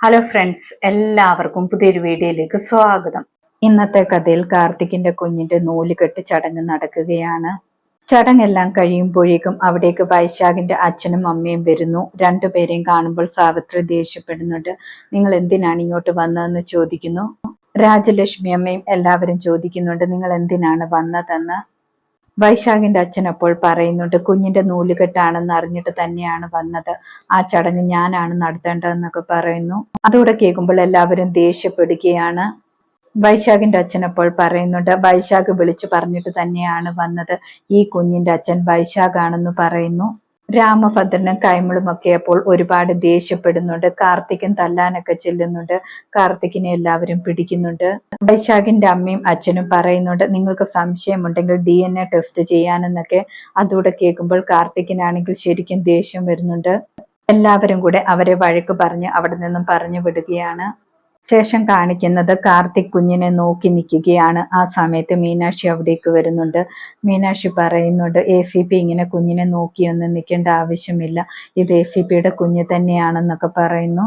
Hello friends എല്ലാവർക്കും പുതിയൊരു വീഡിയോയിലേക്ക് സ്വാഗതം. ഇന്നത്തെ കഥയിൽ കാർത്തിക്കിന്റെ കുഞ്ഞിന്റെ നൂലുകെട്ട് ചടങ്ങ് നടക്കുകയാണ്. ചടങ്ങെല്ലാം കഴിയുമ്പോഴേക്കും അവിടേക്ക് വൈശാഖിന്റെ അച്ഛനും അമ്മയും വരുന്നു. രണ്ടുപേരെയും കാണുമ്പോൾ സാവിത്രി ദേഷ്യപ്പെടുന്നുണ്ട്. നിങ്ങൾ എന്തിനാണ് ഇങ്ങോട്ട് വന്നതെന്ന് ചോദിക്കുന്നു? രാജലക്ഷ്മി അമ്മയും എല്ലാവരും ചോദിക്കുന്നുണ്ട് നിങ്ങൾ എന്തിനാണ് വന്നതെന്ന്? വൈശാഖിന്റെ അച്ഛൻ അപ്പോൾ പറയുന്നുണ്ട് കുഞ്ഞിന്റെ നൂലുകെട്ടാണെന്ന് അറിഞ്ഞിട്ട് തന്നെയാണ് വന്നത്. ആ ചടങ്ങ് ഞാനാണ് നടത്തേണ്ടതെന്നൊക്കെ പറയുന്നു. അതോടെ കേൾക്കുമ്പോൾ എല്ലാവരും ദേഷ്യപ്പെടുകയാണ്. വൈശാഖിന്റെ അച്ഛൻ അപ്പോൾ പറയുന്നുണ്ട് വൈശാഖ് വിളിച്ചു പറഞ്ഞിട്ട് തന്നെയാണ് വന്നത്. ഈ കുഞ്ഞിന്റെ അച്ഛൻ വൈശാഖാണെന്ന് പറയുന്നു. രാമഭദ്രനും കൈമളും ഒക്കെ അപ്പോൾ ഒരുപാട് ദേഷ്യപ്പെടുന്നുണ്ട്. കാർത്തികൻ തല്ലാനൊക്കെ ചെല്ലുന്നുണ്ട്. കാർത്തികിനെ എല്ലാവരും പിടിക്കുന്നുണ്ട്. വൈശാഖിന്റെ അമ്മയും അച്ഛനും പറയുന്നുണ്ട് നിങ്ങൾക്ക് സംശയമുണ്ടെങ്കിൽ ഡി എൻ എ ടെസ്റ്റ് ചെയ്യാനെന്നൊക്കെ. അതുകൂടെ കേൾക്കുമ്പോൾ കാർത്തികിനാണെങ്കിൽ ശരിക്കും ദേഷ്യം വരുന്നുണ്ട്. എല്ലാവരും കൂടെ അവരെ വഴക്ക് പറഞ്ഞ് അവിടെ നിന്നും പറഞ്ഞു വിടുകയാണ്. ശേഷം കാണിക്കുന്നത് കാർത്തിക് കുഞ്ഞിനെ നോക്കി നിൽക്കുകയാണ്. ആ സമയത്ത് മീനാക്ഷി അവിടേക്ക് വരുന്നുണ്ട്. മീനാക്ഷി പറയുന്നുണ്ട് എ സി പി ഇങ്ങനെ കുഞ്ഞിനെ നോക്കിയൊന്നും നിൽക്കേണ്ട ആവശ്യമില്ല. ഇത് എ സി പിയുടെ കുഞ്ഞ് തന്നെയാണെന്നൊക്കെ പറയുന്നു.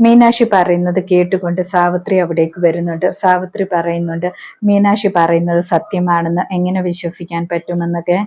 മീനാക്ഷി പറയുന്നത് കേട്ടുകൊണ്ട് സാവിത്രി അവിടേക്ക് വരുന്നുണ്ട്. സാവിത്രി പറയുന്നുണ്ട് മീനാക്ഷി പറയുന്നത് സത്യമാണെന്ന് എങ്ങനെ വിശ്വസിക്കാൻ പറ്റുമെന്നൊക്കെ?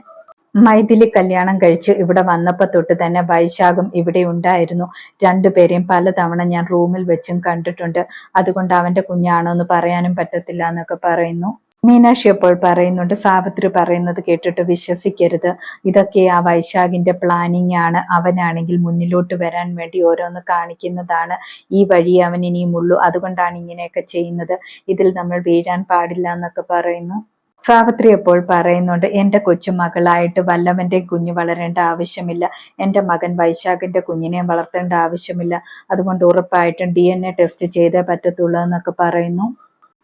മൈഥിലി കല്യാണം കഴിച്ച് ഇവിടെ വന്നപ്പോൾ തൊട്ട് തന്നെ വൈശാഖം ഇവിടെ ഉണ്ടായിരുന്നു. രണ്ടുപേരെയും പലതവണ ഞാൻ റൂമിൽ വെച്ചും കണ്ടിട്ടുണ്ട്. അതുകൊണ്ട് അവന്റെ കുഞ്ഞാണോ എന്ന് പറയാനും പറ്റത്തില്ല എന്നൊക്കെ പറയുന്നു. മീനാക്ഷി അപ്പോൾ പറയുന്നുണ്ട് സാവിത്രി പറയുന്നത് കേട്ടിട്ട് വിശ്വസിക്കരുത്. ഇതൊക്കെ ആ വൈശാഖിന്റെ പ്ലാനിങ് ആണ്. അവനാണെങ്കിൽ മുന്നിലോട്ട് വരാൻ വേണ്ടി ഓരോന്ന് കാണിക്കുന്നതാണ് ഈ വഴി അവൻ ഇനിയുമുള്ളൂ അതുകൊണ്ടാണ് ഇങ്ങനെയൊക്കെ ചെയ്യുന്നത്. ഇതിൽ നമ്മൾ വീഴാൻ പാടില്ല എന്നൊക്കെ പറയുന്നു. സാവിത്രി എപ്പോൾ പറയുന്നുണ്ട് എന്റെ കൊച്ചുമകളായിട്ട് വല്ലവന്റെ കുഞ്ഞ് വളരേണ്ട ആവശ്യമില്ല. എന്റെ മകൻ വൈശാഖിന്റെ കുഞ്ഞിനെ വളർത്തേണ്ട ആവശ്യമില്ല. അതുകൊണ്ട് ഉറപ്പായിട്ടും ഡി എൻ എ ടെസ്റ്റ് ചെയ്തേ പറ്റത്തുള്ളൂ എന്നൊക്കെ പറയുന്നു.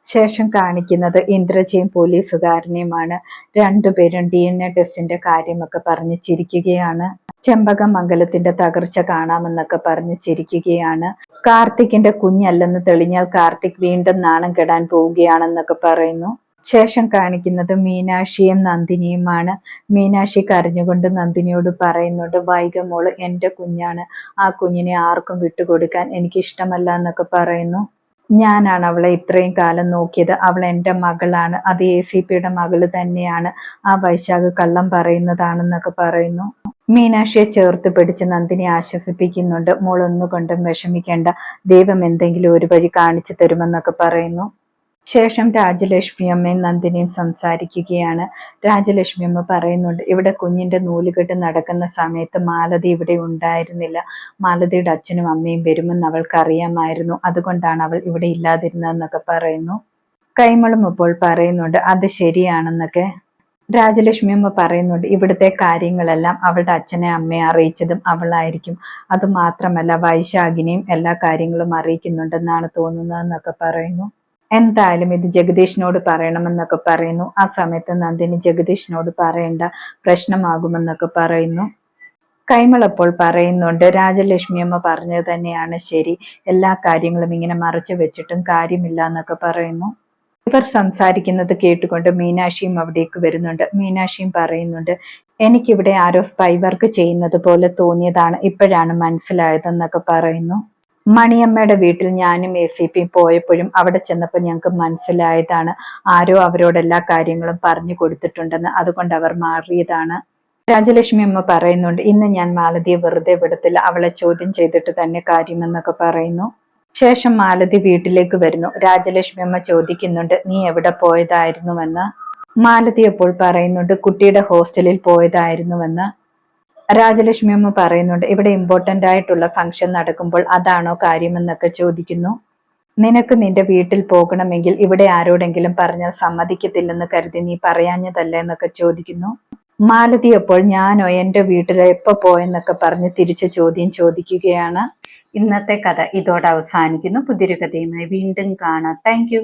ശേഷം കാണിക്കുന്നത് ഇന്ദ്രജയും പോലീസുകാരനെയുമാണ്. രണ്ടുപേരും ഡി എൻ എ ടെസ്റ്റിന്റെ കാര്യമൊക്കെ പറഞ്ഞ് ചിരിക്കുകയാണ്. ചെമ്പകമംഗലത്തിന്റെ തകർച്ച കാണാമെന്നൊക്കെ പറഞ്ഞ് ചിരിക്കുകയാണ്. കാർത്തിക്കിന്റെ കുഞ്ഞല്ലെന്ന് തെളിഞ്ഞാൽ കാർത്തിക് വീണ്ടും നാണം കെടാൻ പോവുകയാണെന്നൊക്കെ പറയുന്നു. ശേഷം കാണിക്കുന്നത് മീനാക്ഷിയും നന്ദിനിയുമാണ്. മീനാക്ഷി കരഞ്ഞുകൊണ്ട് നന്ദിനിയോട് പറയുന്നുണ്ട് വൈകമോൾ എന്റെ കുഞ്ഞാണ്. ആ കുഞ്ഞിനെ ആർക്കും വിട്ടുകൊടുക്കാൻ എനിക്കിഷ്ടമല്ല എന്നൊക്കെ പറയുന്നു. ഞാനാണ് അവളെ ഇത്രയും കാലം നോക്കിയത്. അവൾ എന്റെ മകളാണ്. അത് എ സി പിയുടെ മകൾ തന്നെയാണ്. ആ വൈശാഖ് കള്ളം പറയുന്നതാണെന്നൊക്കെ പറയുന്നു. മീനാക്ഷിയെ ചേർത്ത് പിടിച്ച് നന്ദിനി ആശ്വസിപ്പിക്കുന്നുണ്ട്. മോളൊന്നുകൊണ്ടും വിഷമിക്കേണ്ട. ദൈവം എന്തെങ്കിലും ഒരു വഴി കാണിച്ചു തരുമെന്നൊക്കെ പറയുന്നു. ശേഷം രാജലക്ഷ്മി അമ്മയും നന്ദിനിയും സംസാരിക്കുകയാണ്. രാജലക്ഷ്മി അമ്മ പറയുന്നുണ്ട് ഇവിടെ കുഞ്ഞിന്റെ നൂലുകെട്ട് നടക്കുന്ന സമയത്ത് മാലതി ഇവിടെ ഉണ്ടായിരുന്നില്ല. മാലതിയുടെ അച്ഛനും അമ്മയും വരുമെന്ന് അവൾക്ക് അറിയാമായിരുന്നു. അതുകൊണ്ടാണ് അവൾ ഇവിടെ ഇല്ലാതിരുന്നതെന്നൊക്കെ പറയുന്നു. കൈമളും ഇപ്പോൾ പറയുന്നുണ്ട് അത് ശരിയാണെന്നൊക്കെ. രാജലക്ഷ്മി അമ്മ പറയുന്നുണ്ട് ഇവിടുത്തെ കാര്യങ്ങളെല്ലാം അവളുടെ അച്ഛനെ അമ്മയെ അറിയിച്ചതും അവളായിരിക്കും. അതുമാത്രമല്ല വൈശാഖിനെയും എല്ലാ കാര്യങ്ങളും അറിയിക്കുന്നുണ്ടെന്നാണ് തോന്നുന്നതെന്നൊക്കെ പറയുന്നു. എന്തായാലും ഇത് ജഗദീഷിനോട് പറയണമെന്നൊക്കെ പറയുന്നു. ആ സമയത്ത് നന്ദിനി ജഗദീഷിനോട് പറയേണ്ട പ്രശ്നമാകുമെന്നൊക്കെ പറയുന്നു. കൈമളപ്പോൾ പറയുന്നുണ്ട് രാജലക്ഷ്മി അമ്മ പറഞ്ഞത് തന്നെയാണ് ശരി. എല്ലാ കാര്യങ്ങളും ഇങ്ങനെ മറച്ചു വെച്ചിട്ടും കാര്യമില്ല എന്നൊക്കെ പറയുന്നു. ഇവർ സംസാരിക്കുന്നത് കേട്ടുകൊണ്ട് മീനാക്ഷിയും അവിടേക്ക് വരുന്നുണ്ട്. മീനാക്ഷിയും പറയുന്നുണ്ട് എനിക്കിവിടെ ആരോ സ്പൈ വർക്ക് ചെയ്യുന്നത് പോലെ തോന്നിയതാണ്. ഇപ്പോഴാണ് മനസ്സിലായതെന്നൊക്കെ പറയുന്നു. മണിയമ്മയുടെ വീട്ടിൽ ഞാനും എ സി പി പോയപ്പോഴും അവിടെ ചെന്നപ്പോൾ ഞങ്ങൾക്ക് മനസ്സിലായതാണ് ആരോ അവരോട് എല്ലാ കാര്യങ്ങളും പറഞ്ഞു കൊടുത്തിട്ടുണ്ടെന്ന്. അതുകൊണ്ട് അവർ മാറിയതാണ്. രാജലക്ഷ്മി അമ്മ പറയുന്നുണ്ട് ഇന്ന് ഞാൻ മാലതിയെ വെറുതെ വിടത്തില്ല. അവളെ ചോദ്യം ചെയ്തിട്ട് തന്നെ കാര്യമെന്നൊക്കെ പറയുന്നു. ശേഷം മാലതി വീട്ടിലേക്ക് വരുന്നു. രാജലക്ഷ്മി അമ്മ ചോദിക്കുന്നുണ്ട് നീ എവിടെ പോയതായിരുന്നുവെന്ന്? മാലതി അപ്പോൾ പറയുന്നുണ്ട് കുട്ടിയുടെ ഹോസ്റ്റലിൽ പോയതായിരുന്നുവെന്ന്. രാജലക്ഷ്മി അമ്മ പറയുന്നുണ്ട് ഇവിടെ ഇമ്പോർട്ടന്റ് ആയിട്ടുള്ള ഫംഗ്ഷൻ നടക്കുമ്പോൾ അതാണോ കാര്യമെന്നൊക്കെ ചോദിക്കുന്നു. നിനക്ക് നിന്റെ വീട്ടിൽ പോകണമെങ്കിൽ ഇവിടെ ആരോടെങ്കിലും പറഞ്ഞാൽ സമ്മതിക്കത്തില്ലെന്ന് കരുതി നീ പറയാഞ്ഞതല്ല എന്നൊക്കെ ചോദിക്കുന്നു. മാലതി അപ്പോൾ ഞാനോ എന്റെ വീട്ടിൽ എപ്പോ പോയെന്നൊക്കെ പറഞ്ഞ് തിരിച്ച് ചോദ്യം ചോദിക്കുകയാണ്. ഇന്നത്തെ കഥ ഇതോടെ അവസാനിക്കുന്നു. പുതിയൊരു കഥയുമായി വീണ്ടും കാണാം. താങ്ക്